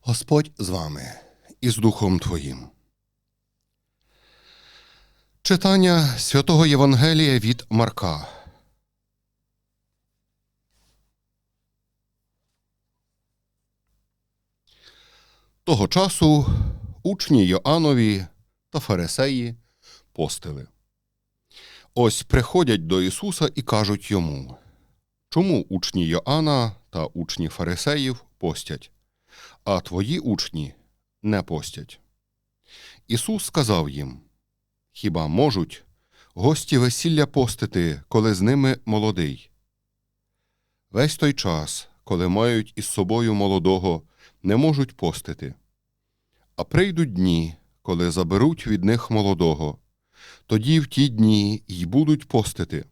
Господь з вами і з Духом Твоїм. Читання святого Євангелія від Марка. Того часу учні Йоанові та фарисеї постили. Ось приходять до Ісуса і кажуть йому, чому учні Йоанна та учні фарисеїв постять, а твої учні не постять. Ісус сказав їм: Хіба можуть гості весілля постити, коли з ними молодий? Весь той час, коли мають із собою молодого, не можуть постити. А прийдуть дні, коли заберуть від них молодого, тоді в ті дні й будуть постити.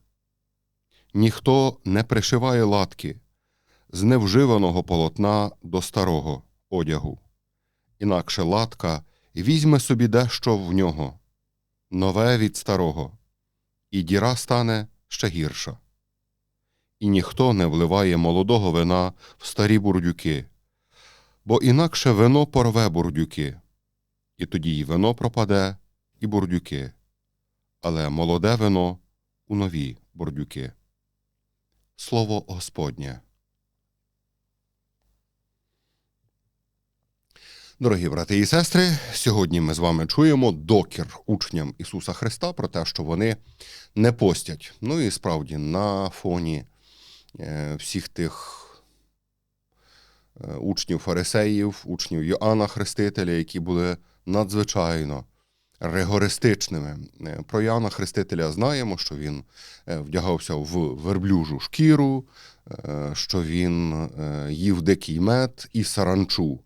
Ніхто не пришиває латки з невживаного полотна до старого одягу. Інакше латка візьме собі дещо в нього, нове від старого, і діра стане ще гірша. І ніхто не вливає молодого вина в старі бурдюки, бо інакше вино порве бурдюки, і тоді й вино пропаде, і бурдюки, але молоде вино у нові бурдюки. Слово Господнє. Дорогі брати і сестри, сьогодні ми з вами чуємо докір учням Ісуса Христа про те, що вони не постять. Ну і справді на фоні е, всіх тих е, учнів фарисеїв, учнів Йоанна Хрестителя, які були надзвичайно ригористичними. Е, Про Йоанна Хрестителя знаємо, що він е, вдягався в верблюжу шкіру, е, що він їв дикий мед і саранчу.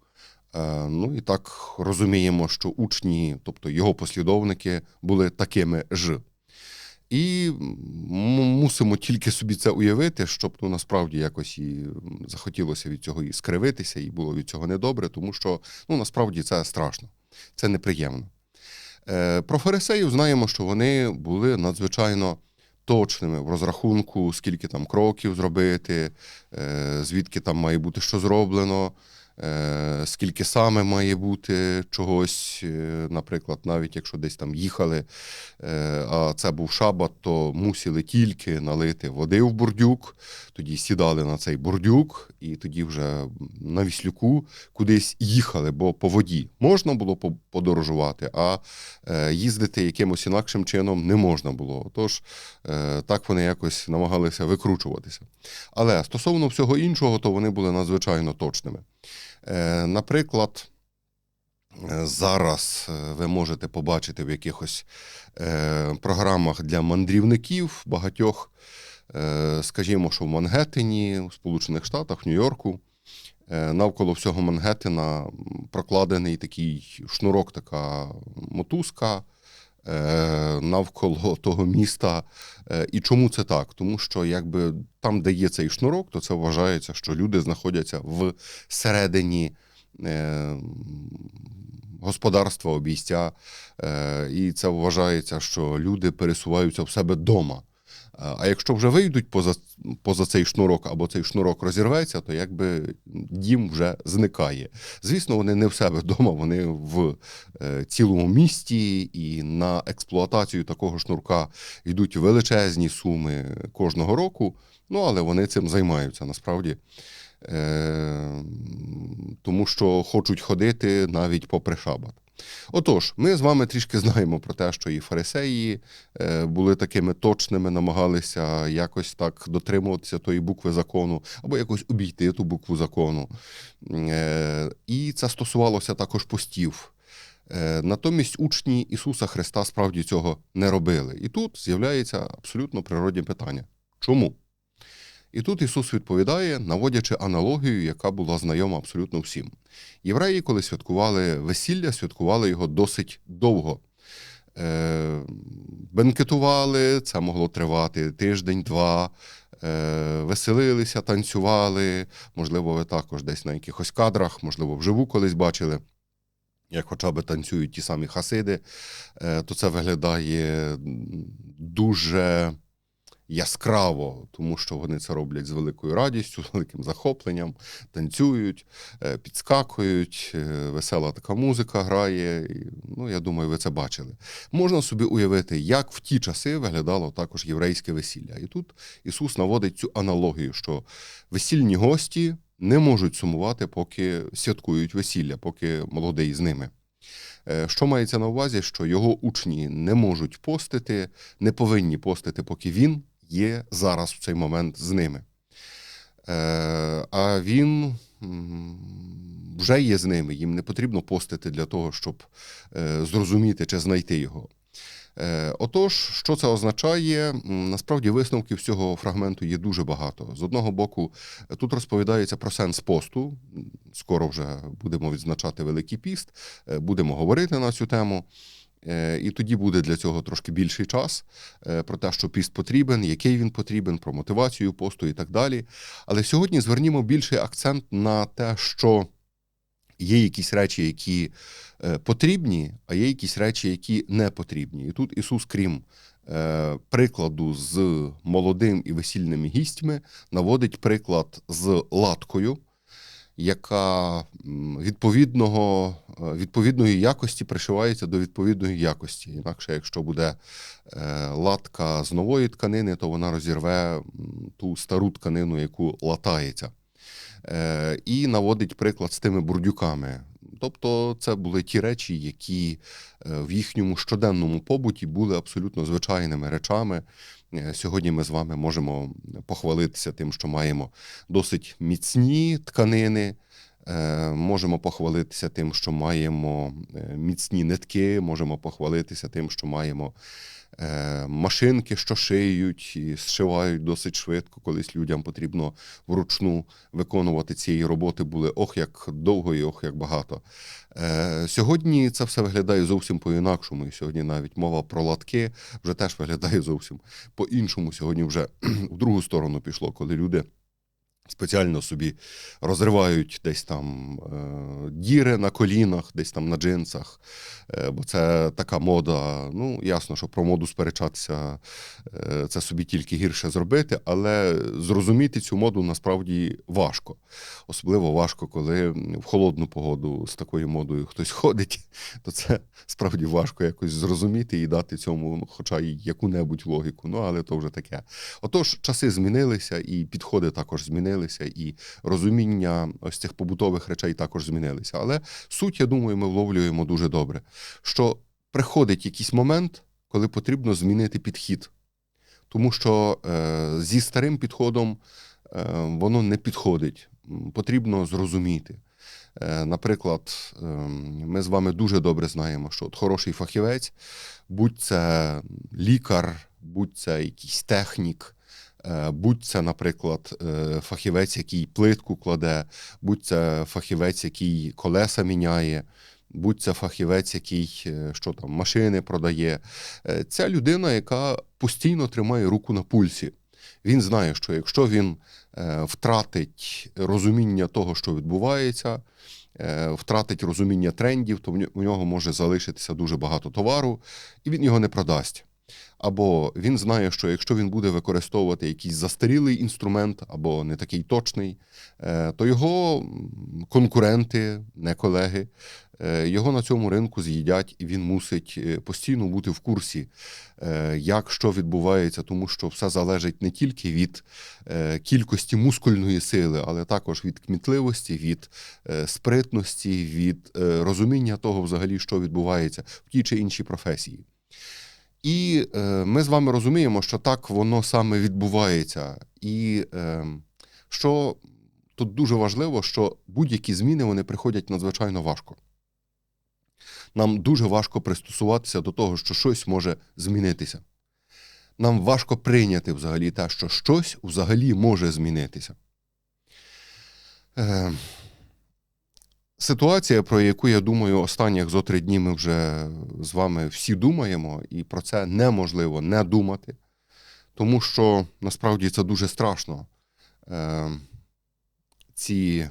Ну і так розуміємо, що учні, тобто його послідовники, були такими ж. І мусимо тільки собі це уявити, щоб ну, насправді якось і захотілося від цього і скривитися, і було від цього недобре, тому що ну, насправді це страшно, це неприємно. Е, Про фарисеїв знаємо, що вони були надзвичайно точними в розрахунку, скільки там кроків зробити, е, звідки там має бути що зроблено, скільки саме має бути чогось, е, наприклад, навіть якщо десь там їхали, е, а це був шабат, то мусили тільки налити води в бурдюк, тоді сідали на цей бурдюк, і тоді вже на віслюку кудись їхали, бо по воді можна було подорожувати, а е, їздити якимось інакшим чином не можна було. Тож е, так вони якось намагалися викручуватися. Але стосовно всього іншого, то вони були надзвичайно точними. Е, Наприклад, е, зараз е, ви можете побачити в якихось програмах для мандрівників багатьох, скажімо, що в Мангеттені, у Сполучених Штатах, в Нью-Йорку, навколо всього Мангеттена прокладений такий шнурок, така мотузка. Е, Навколо того міста. Е, І чому це так? Тому що якби там, де є цей шнурок, то це вважається, що люди знаходяться в середині е, господарства, обійстя, і це вважається, що люди пересуваються в себе вдома. А якщо вже вийдуть поза, поза цей шнурок або цей шнурок розірветься, то якби дім вже зникає. Звісно, вони не в себе вдома, вони в е, цілому місті, і на експлуатацію такого шнурка йдуть величезні суми кожного року. Ну, але вони цим займаються насправді. Е, тому що хочуть ходити навіть попри шабат. Отож, ми з вами трішки знаємо про те, що і фарисеї е, були такими точними, намагалися якось так дотримуватися тої букви закону, або якось обійти ту букву закону. Е, І це стосувалося також постів. Е, Натомість учні Ісуса Христа справді цього не робили. І тут з'являється абсолютно природне питання: чому? І тут Ісус відповідає, наводячи аналогію, яка була знайома абсолютно всім. Євреї, коли святкували весілля, святкували його досить довго. Е, бенкетували, це могло тривати тиждень-два, е, веселилися, танцювали. Можливо, ви також десь на якихось кадрах, можливо, вживу колись бачили. як хоча б танцюють ті самі хасиди, е, то це виглядає дуже яскраво, тому що вони це роблять з великою радістю, з великим захопленням, танцюють, е, підскакують, е, весела така музика грає. Ну, я думаю, ви це бачили. Можна собі уявити, як в ті часи виглядало також єврейське весілля. І тут Ісус наводить цю аналогію, що весільні гості не можуть сумувати, поки святкують весілля, поки молодий з ними. Е, Що мається на увазі, що його учні не можуть постити, не повинні постити, поки він є зараз в цей момент з ними. Е, А він вже є з ними, їм не потрібно постити для того, щоб е, зрозуміти чи знайти його. Е, Отож, що це означає? Насправді висновків цього фрагменту є дуже багато. З одного боку, тут розповідається про сенс посту. Скоро вже будемо відзначати Великий піст, будемо говорити на цю тему. Е, І тоді буде для цього трошки більший час е, про те, що піст потрібен, який він потрібен, про мотивацію посту і так далі. Але сьогодні звернімо більший акцент на те, що є якісь речі, які е, потрібні, а є якісь речі, які не потрібні. І тут Ісус, крім прикладу з молодим і весільними гістьми, наводить приклад з латкою, яка відповідного, е, відповідної якості пришивається до відповідної якості. Інакше, якщо буде е, латка з нової тканини, то вона розірве ту стару тканину, яку латається. Е, І наводить приклад з тими бурдюками. Тобто, це були ті речі, які е, в їхньому щоденному побуті були абсолютно звичайними речами. Е, Сьогодні ми з вами можемо похвалитися тим, що маємо досить міцні тканини. Е, Можемо похвалитися тим, що маємо е, міцні нитки, можемо похвалитися тим, що маємо е, машинки, що шиють і зшивають досить швидко. Колись людям потрібно вручну виконувати цієї роботи були ох, як довго і ох, як багато. Сьогодні це все виглядає зовсім по-інакшому. І сьогодні навіть мова про латки вже теж виглядає зовсім по-іншому. Сьогодні вже в другу сторону пішло, коли люди. Спеціально собі розривають десь там е, діри на колінах, десь там на джинсах, е, бо це така мода. Ну, ясно, що про моду сперечатися е, це собі тільки гірше зробити, але зрозуміти цю моду насправді важко. Особливо важко, коли в холодну погоду з такою модою хтось ходить, то це справді важко якось зрозуміти і дати цьому хоча й яку-небудь логіку. Ну, але то вже таке. Отож, часи змінилися, і підходи також змінилися, і розуміння ось цих побутових речей також змінилися. Але суть, я думаю, ми вловлюємо дуже добре, що приходить якийсь момент, коли потрібно змінити підхід. Тому що е, зі старим підходом е, воно не підходить. Потрібно зрозуміти. Е, Наприклад, ем, ми з вами дуже добре знаємо, що от хороший фахівець, будь це лікар, будь це якийсь технік, будь це, наприклад, е, фахівець, який плитку кладе, будь це фахівець, який колеса міняє, будь це фахівець, який е, що там, машини продає. Е, Ця людина, яка постійно тримає руку на пульсі. Він знає, що якщо він е, втратить розуміння того, що відбувається, е, втратить розуміння трендів, то в нього може залишитися дуже багато товару, і він його не продасть. Або він знає, що якщо він буде використовувати якийсь застарілий інструмент або не такий точний, е, то його конкуренти, не колеги, е, його на цьому ринку з'їдять, і він мусить е, постійно бути в курсі, як що відбувається, тому що все залежить не тільки від кількості мускульної сили, але також від кмітливості, від спритності, від розуміння того, взагалі, що відбувається в тій чи іншій професії. І е, ми з вами розуміємо, що так воно саме відбувається. І е, що тут дуже важливо, що будь-які зміни вони приходять надзвичайно важко. Нам дуже важко пристосуватися до того, що щось може змінитися. Нам важко прийняти взагалі те, що щось взагалі може змінитися. Е, ситуація, про яку я думаю, останніх зо три дні ми вже з вами всі думаємо, і про це неможливо не думати, тому що насправді це дуже страшно. Е, ці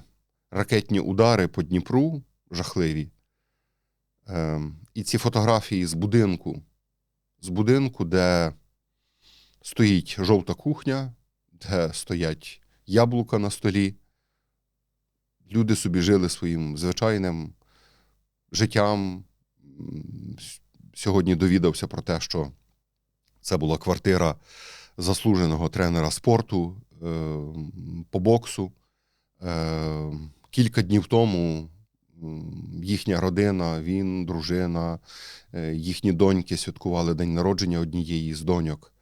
ракетні удари по Дніпру жахливі. Ем, І ці фотографії з будинку, з будинку, де стоїть жовта кухня, де стоять яблука на столі. Люди собі жили своїм звичайним життям. Сьогодні довідався про те, що це була квартира заслуженого тренера спорту е, по боксу. Е, Кілька днів тому їхня родина, він, дружина, е, їхні доньки святкували день народження однієї з доньок.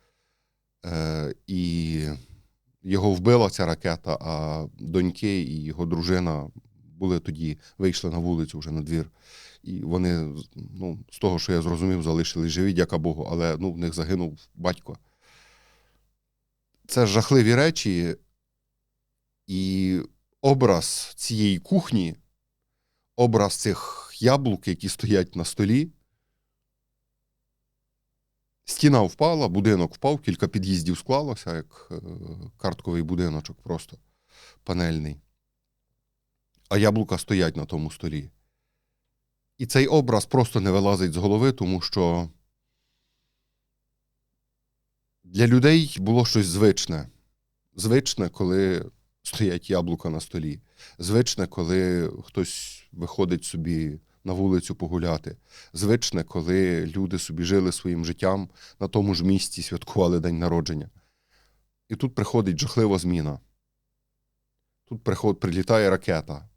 І його вбила ця ракета, а доньки і його дружина були тоді, вийшли на вулицю вже на двір. І вони, ну, з того, що я зрозумів, залишились живі, дяка Богу, але ну, в них загинув батько. Це жахливі речі, і образ цієї кухні, образ цих яблук, які стоять на столі. Стіна впала, будинок впав, кілька під'їздів склалося, як е, картковий будиночок, просто панельний. А яблука стоять на тому столі. І цей образ просто не вилазить з голови, тому що для людей було щось звичне. Звичне, коли стоять яблука на столі. Звичне, коли хтось виходить собі на вулицю погуляти. Звичне, коли люди собі жили своїм життям на тому ж місці, святкували день народження. І тут приходить жахлива зміна. Тут приход, прилітає ракета.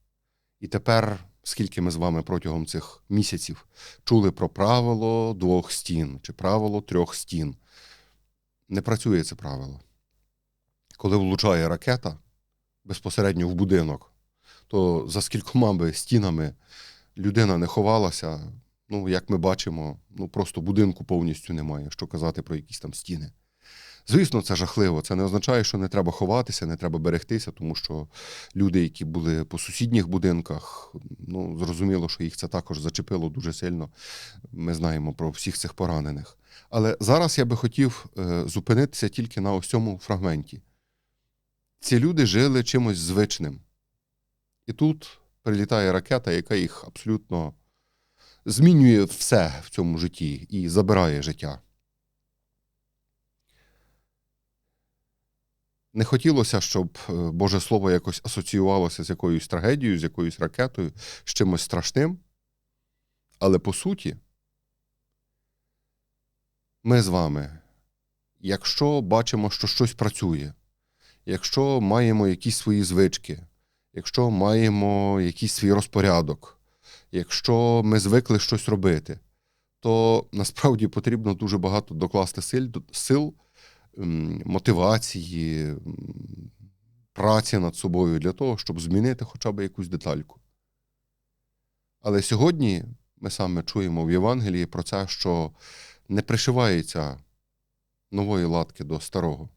І тепер, скільки ми з вами протягом цих місяців чули про правило двох стін чи правило трьох стін. Не працює це правило. Коли влучає ракета безпосередньо в будинок, то за скількома би стінами людина не ховалася. Ну, як ми бачимо, ну просто будинку повністю немає, що казати про якісь там стіни. Звісно, це жахливо. Це не означає, що не треба ховатися, не треба берегтися, тому що люди, які були по сусідніх будинках, ну зрозуміло, що їх це також зачепило дуже сильно. Ми знаємо про всіх цих поранених. Але зараз я би хотів е, зупинитися тільки на ось цьому фрагменті. Ці люди жили чимось звичним. І тут прилітає ракета, яка їх абсолютно змінює все в цьому житті і забирає життя. Не хотілося, щоб е, Боже Слово якось асоціювалося з якоюсь трагедією, з якоюсь ракетою, з чимось страшним. Але по суті, ми з вами, якщо бачимо, що щось працює, якщо маємо якісь свої звички, якщо маємо якийсь свій розпорядок, якщо ми звикли щось робити, то насправді потрібно дуже багато докласти сил, сил мотивації, праці над собою для того, щоб змінити хоча б якусь детальку. Але сьогодні ми саме чуємо в Євангелії про це, що не пришивається нової латки до старого.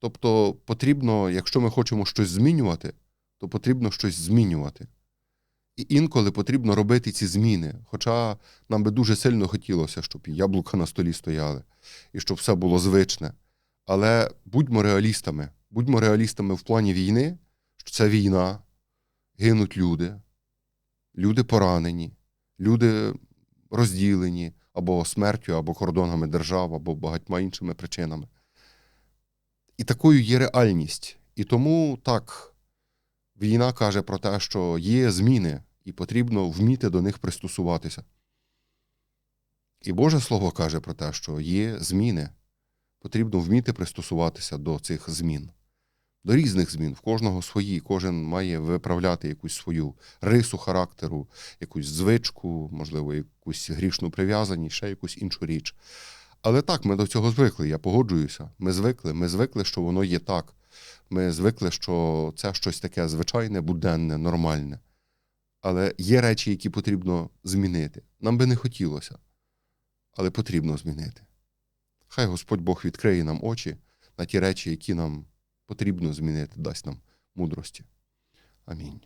Тобто потрібно, якщо ми хочемо щось змінювати, то потрібно щось змінювати. І інколи потрібно робити ці зміни. Хоча нам би дуже сильно хотілося, щоб яблука на столі стояли, і щоб все було звичне. Але будьмо реалістами. Будьмо реалістами в плані війни, що це війна, гинуть люди, люди поранені, люди розділені або смертю, або кордонами держав, або багатьма іншими причинами. І такою є реальність. І тому так, війна каже про те, що є зміни, і потрібно вміти до них пристосуватися. І Боже Слово каже про те, що є зміни. Потрібно вміти пристосуватися до цих змін, до різних змін, в кожного свої, кожен має виправляти якусь свою рису характеру, якусь звичку, можливо, якусь грішну прив'язаність, ще якусь іншу річ. Але так, ми до цього звикли, я погоджуюся. Ми звикли, ми звикли, що воно є так. Ми звикли, що це щось таке звичайне, буденне, нормальне. Але є речі, які потрібно змінити. Нам би не хотілося, але потрібно змінити. Хай Господь Бог відкриє нам очі на ті речі, які нам потрібно змінити, дасть нам мудрості. Амінь.